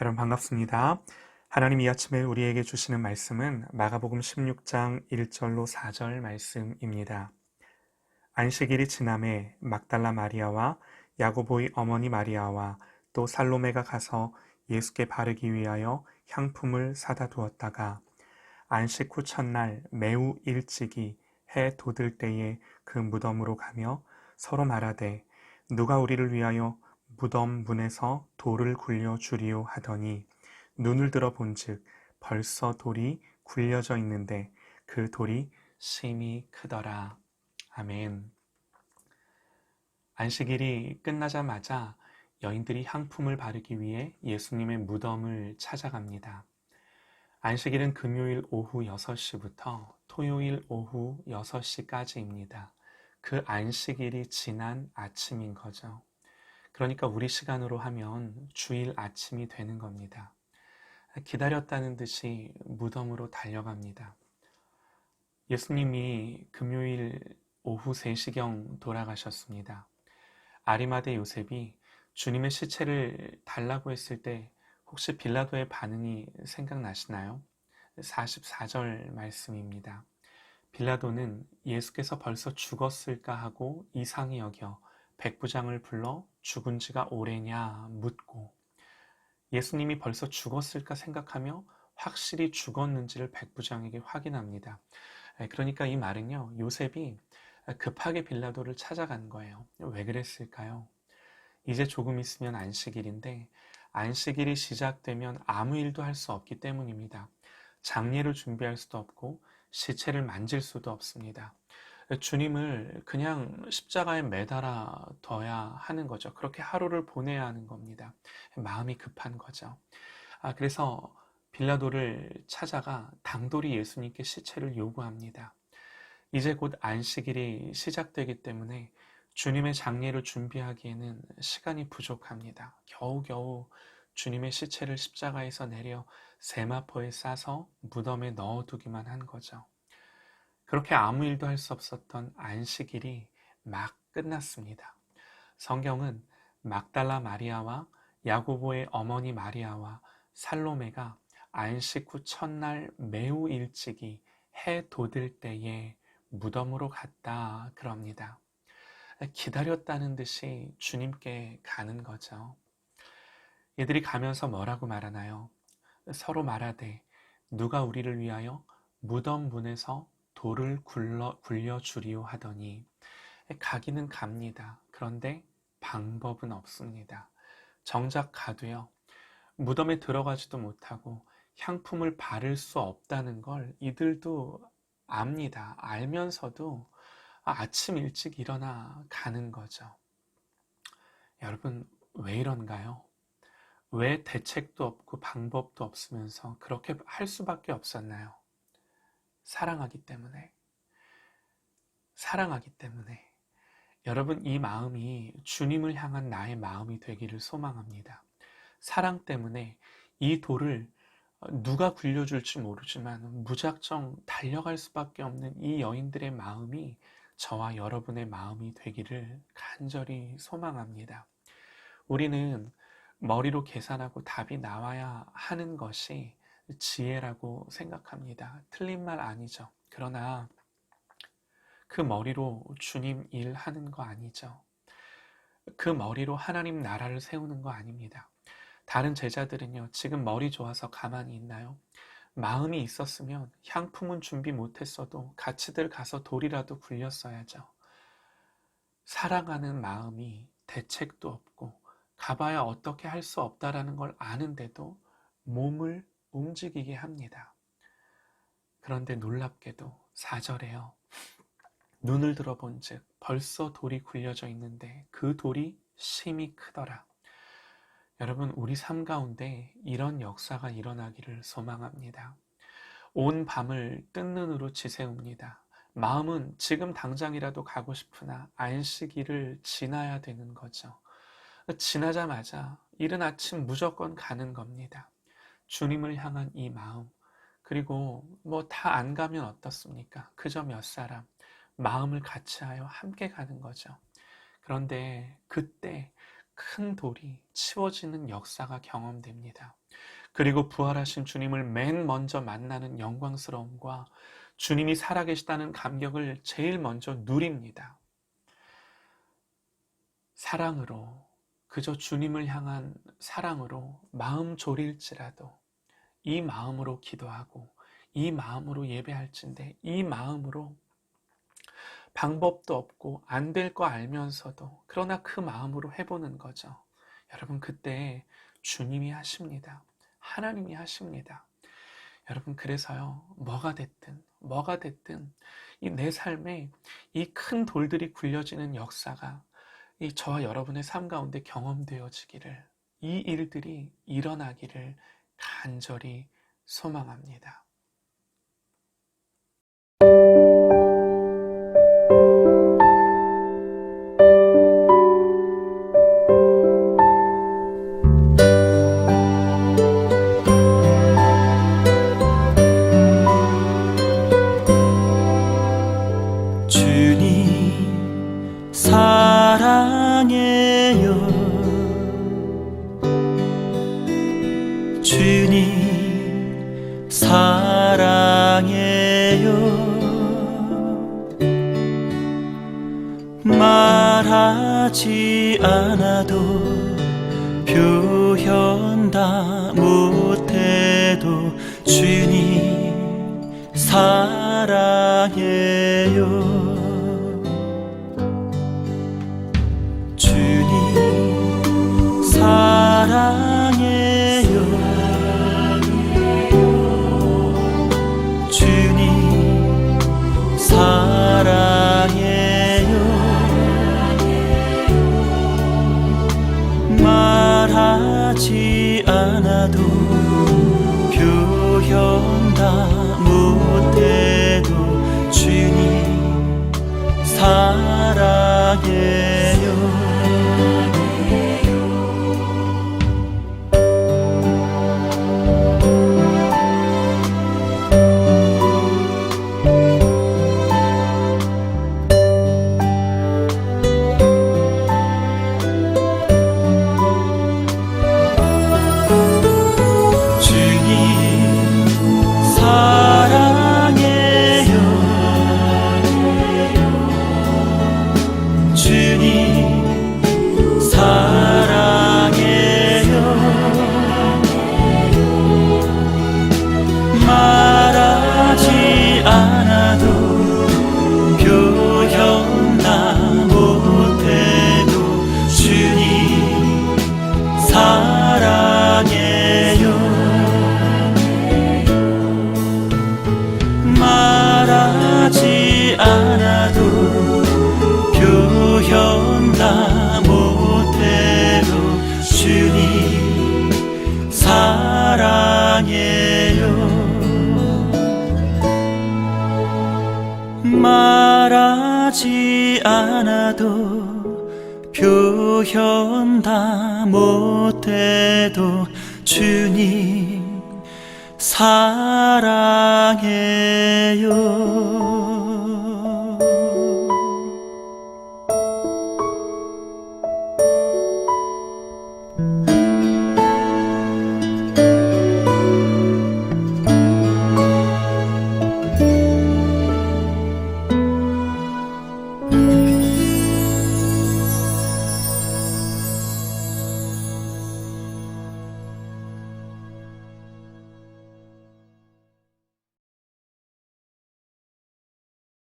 여러분 반갑습니다. 하나님 이 아침에 우리에게 주시는 말씀은 마가복음 16장 1절로 4절 말씀입니다. 안식일이 지남에 막달라 마리아와 야고보의 어머니 마리아와 또 살로메가 가서 예수께 바르기 위하여 향품을 사다 두었다가 안식 후 첫날 매우 일찍이 해 돋을 때에 그 무덤으로 가며 서로 말하되 누가 우리를 위하여 무덤 문에서 돌을 굴려 주리오 하더니 눈을 들어 본즉 벌써 돌이 굴려져 있는데 그 돌이 심히 크더라. 아멘. 안식일이 끝나자마자 여인들이 향품을 바르기 위해 예수님의 무덤을 찾아갑니다. 안식일은 금요일 오후 6시부터 토요일 오후 6시까지입니다. 그 안식일이 지난 아침인 거죠. 그러니까 우리 시간으로 하면 주일 아침이 되는 겁니다. 기다렸다는 듯이 무덤으로 달려갑니다. 예수님이 금요일 오후 3시경 돌아가셨습니다. 아리마대 요셉이 주님의 시체를 달라고 했을 때 혹시 빌라도의 반응이 생각나시나요? 44절 말씀입니다. 빌라도는 예수께서 벌써 죽었을까 하고 이상히 여겨 백부장을 불러 죽은 지가 오래냐 묻고 예수님이 벌써 죽었을까 생각하며 확실히 죽었는지를 백부장에게 확인합니다. 그러니까 이 말은요, 요셉이 급하게 빌라도를 찾아간 거예요. 왜 그랬을까요? 이제 조금 있으면 안식일인데, 안식일이 시작되면 아무 일도 할 수 없기 때문입니다. 장례를 준비할 수도 없고, 시체를 만질 수도 없습니다. 주님을 그냥 십자가에 매달아 둬야 하는 거죠. 그렇게 하루를 보내야 하는 겁니다. 마음이 급한 거죠. 아, 그래서 빌라도를 찾아가 당돌이 예수님께 시체를 요구합니다. 이제 곧 안식일이 시작되기 때문에 주님의 장례를 준비하기에는 시간이 부족합니다. 겨우겨우 주님의 시체를 십자가에서 내려 세마포에 싸서 무덤에 넣어두기만 한 거죠. 그렇게 아무 일도 할 수 없었던 안식일이 막 끝났습니다. 성경은 막달라 마리아와 야고보의 어머니 마리아와 살로메가 안식 후 첫날 매우 일찍이 해 돋을 때에 무덤으로 갔다 그럽니다. 기다렸다는 듯이 주님께 가는 거죠. 이들이 가면서 뭐라고 말하나요? 서로 말하되 누가 우리를 위하여 무덤 문에서 돌을 굴러, 굴려 주리오 하더니 가기는 갑니다. 그런데 방법은 없습니다. 정작 가도요. 무덤에 들어가지도 못하고 향품을 바를 수 없다는 걸 이들도 압니다. 알면서도 아침 일찍 일어나 가는 거죠. 여러분, 왜 이런가요? 왜 대책도 없고 방법도 없으면서 그렇게 할 수밖에 없었나요? 사랑하기 때문에. 사랑하기 때문에. 여러분, 이 마음이 주님을 향한 나의 마음이 되기를 소망합니다. 사랑 때문에 이 돌을 누가 굴려줄지 모르지만 무작정 달려갈 수밖에 없는 이 여인들의 마음이 저와 여러분의 마음이 되기를 간절히 소망합니다. 우리는 머리로 계산하고 답이 나와야 하는 것이 지혜라고 생각합니다. 틀린 말 아니죠. 그러나 그 머리로 주님 일 하는 거 아니죠. 그 머리로 하나님 나라를 세우는 거 아닙니다. 다른 제자들은요, 지금 머리 좋아서 가만히 있나요? 마음이 있었으면 향품은 준비 못했어도 같이들 가서 돌이라도 굴렸어야죠. 사랑하는 마음이 대책도 없고 가봐야 어떻게 할 수 없다라는 걸 아는데도 몸을 움직이게 합니다. 그런데 놀랍게도 4절에요. 눈을 들어본 즉 벌써 돌이 굴려져 있는데 그 돌이 심히 크더라. 여러분, 우리 삶 가운데 이런 역사가 일어나기를 소망합니다. 온 밤을 뜬 눈으로 지새웁니다. 마음은 지금 당장이라도 가고 싶으나 안식일을 지나야 되는 거죠. 지나자마자 이른 아침 무조건 가는 겁니다. 주님을 향한 이 마음, 그리고 뭐 다 안 가면 어떻습니까? 그저 몇 사람, 마음을 같이 하여 함께 가는 거죠. 그런데 그때 큰 돌이 치워지는 역사가 경험됩니다. 그리고 부활하신 주님을 맨 먼저 만나는 영광스러움과 주님이 살아계시다는 감격을 제일 먼저 누립니다. 사랑으로, 그저 주님을 향한 사랑으로 마음 졸일지라도 이 마음으로 기도하고 이 마음으로 예배할진데 이 마음으로 방법도 없고 안 될 거 알면서도 그러나 그 마음으로 해보는 거죠. 여러분 그때 주님이 하십니다. 하나님이 하십니다. 여러분 그래서요 뭐가 됐든 뭐가 됐든 이 내 삶에 이 큰 돌들이 굴려지는 역사가 이 저와 여러분의 삶 가운데 경험되어지기를 이 일들이 일어나기를 간절히 소망합니다. 주님 사랑해요. 말하지 않아도 표현 다 못해도 주님 사랑해요 사랑해 사랑해요. 말하지 않아도 표현 다 못해도 주님 사랑해요